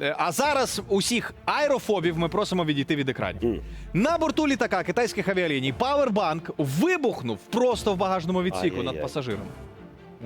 Е, А зараз усіх аерофобів ми просимо відійти від екранів. Mm. На борту літака китайських авіаліній Powerbank вибухнув просто в багажному відсіку над Ай-яй-яй. пасажиром.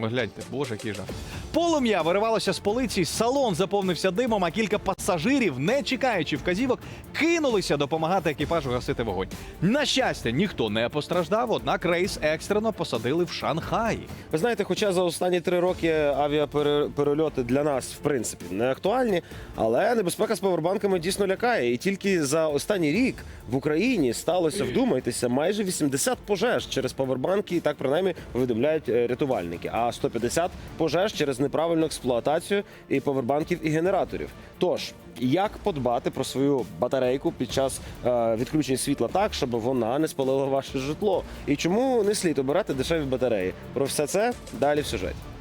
Ви гляньте, боже, який жах. Полум'я виривалося з полиці, салон заповнився димом, а кілька пасажирів, не чекаючи вказівок, кинулися допомагати екіпажу гасити вогонь. На щастя, ніхто не постраждав, однак рейс екстрено посадили в Шанхаї. Ви знаєте, хоча за останні три роки авіаперельоти для нас в принципі не актуальні, але небезпека з павербанками дійсно лякає. І тільки за останній рік в Україні сталося, вдумайтеся, майже 80 пожеж через павербанки, і так принаймні повідомляють е, рятувальники. А 150 пожеж через неправильну експлуатацію і повербанків і генераторів. Тож. Як подбати про свою батарейку під час е, відключення світла так, щоб вона не спалила ваше житло? І чому не слід обирати дешеві батареї? Про все це далі в сюжеті.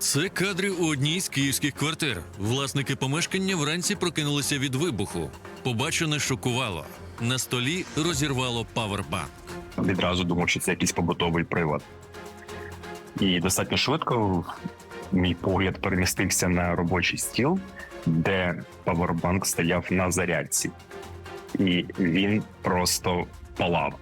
Це кадри у одній з київських квартир. Власники помешкання вранці прокинулися від вибуху. Побачене шокувало. На столі розірвало павербанк. відразу думав, що це якийсь побутовий привод. І достатньо швидко мій погляд перемістився на робочий стіл, де павербанк стояв на зарядці, і він просто палав.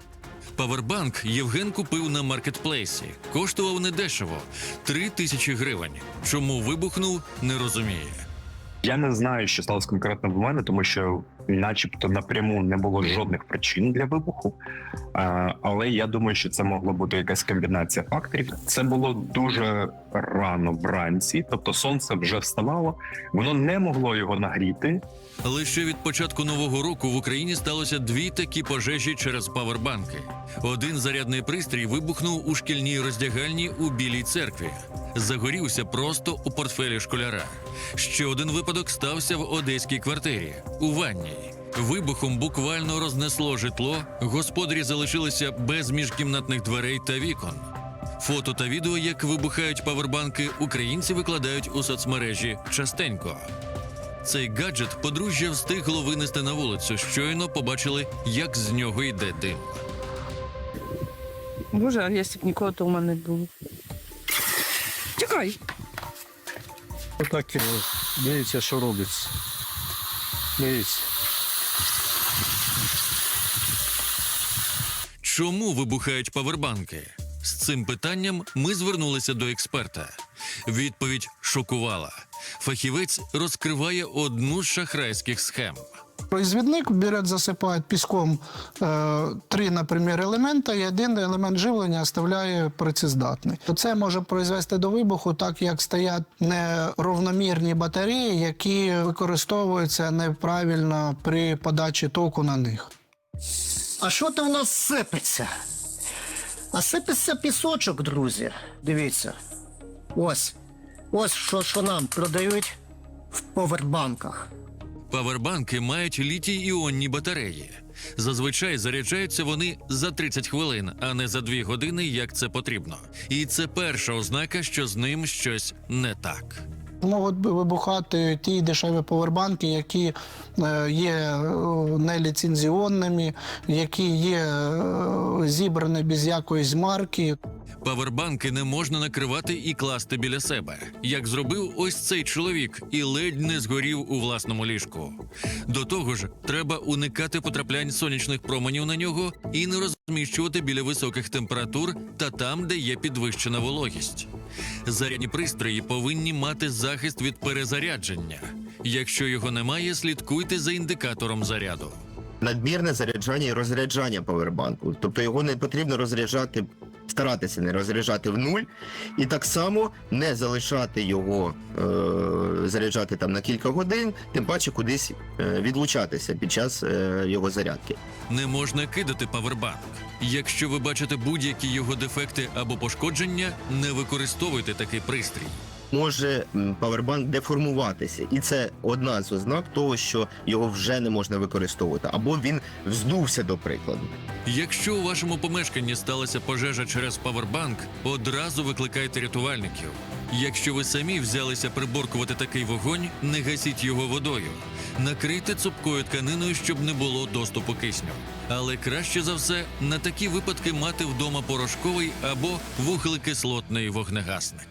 Павербанк Євген купив на маркетплейсі. Коштував недешево три тисячі гривень. Чому вибухнув, не розуміє. Я не знаю, що сталося конкретно в мене, тому що, начебто, напряму не було жодних причин для вибуху. Але я думаю, що це могла бути якась комбінація факторів. Це було дуже рано вранці, тобто сонце вже вставало, воно не могло його нагріти. Ще від початку нового року в Україні сталося дві такі пожежі через павербанки. Один зарядний пристрій вибухнув у шкільній роздягальні у Білій церкві. Загорівся просто у портфелі школяра. Ще один випадок стався в одеській квартирі у ванній. Вибухом буквально рознесло житло. Господарі залишилися без міжкімнатних дверей та вікон. Фото та відео, як вибухають павербанки, українці викладають у соцмережі частенько. Цей гаджет подружжя встигло винести на вулицю. Щойно побачили, як з нього йде дим. Боже, а якщо б нікого, то у мене було. Тікай! Отак дивіться, що робиться. Дивіться. Чому вибухають павербанки? З цим питанням ми звернулися до експерта. Відповідь шокувала. Фахівець розкриває одну з шахрайських схем. Произвідник берет, засипають піском е, три, наприклад, елемента, і один елемент живлення оставляє працездатний. Це може призвести до вибуху, так як стоять неровномірні батареї, які використовуються неправильно при подачі току на них. А що то в нас сипеться? А сипеться пісочок, друзі. Дивіться. Ось. Ось що нам продають в повербанках. Павербанки мають літій-іонні батареї. Зазвичай заряджаються вони за 30 хвилин, а не за 2 години, як це потрібно. І це перша ознака, що з ним щось не так. Можуть вибухати ті дешеві повербанки, які е, є е, неліцензіонними, які є е, зібрані без якоїсь марки. Павербанки не можна накривати і класти біля себе, як зробив ось цей чоловік, і ледь не згорів у власному ліжку. До того ж, треба уникати потраплянь сонячних променів на нього і не розміщувати біля високих температур та там, де є підвищена вологість. Зарядні пристрої повинні мати захист від перезарядження. Якщо його немає, слідкуйте за індикатором заряду. надмірне заряджання і розряджання павербанку. Тобто його не потрібно розряджати, старатися не розряджати в нуль, і так само не залишати його е, заряджати там на кілька годин, тим паче кудись е, відлучатися під час е, його зарядки. Не можна кидати павербанк. Якщо ви бачите будь-які його дефекти або пошкодження, не використовуйте такий пристрій. Може павербанк деформуватися, і це одна з ознак того, що його вже не можна використовувати, або він вздувся до прикладу. Якщо у вашому помешканні сталася пожежа через павербанк, одразу викликайте рятувальників. Якщо ви самі взялися приборкувати такий вогонь, не гасіть його водою. Накрийте цупкою тканиною, щоб не було доступу кисню. Але краще за все на такі випадки мати вдома порошковий або вуглекислотний вогнегасник.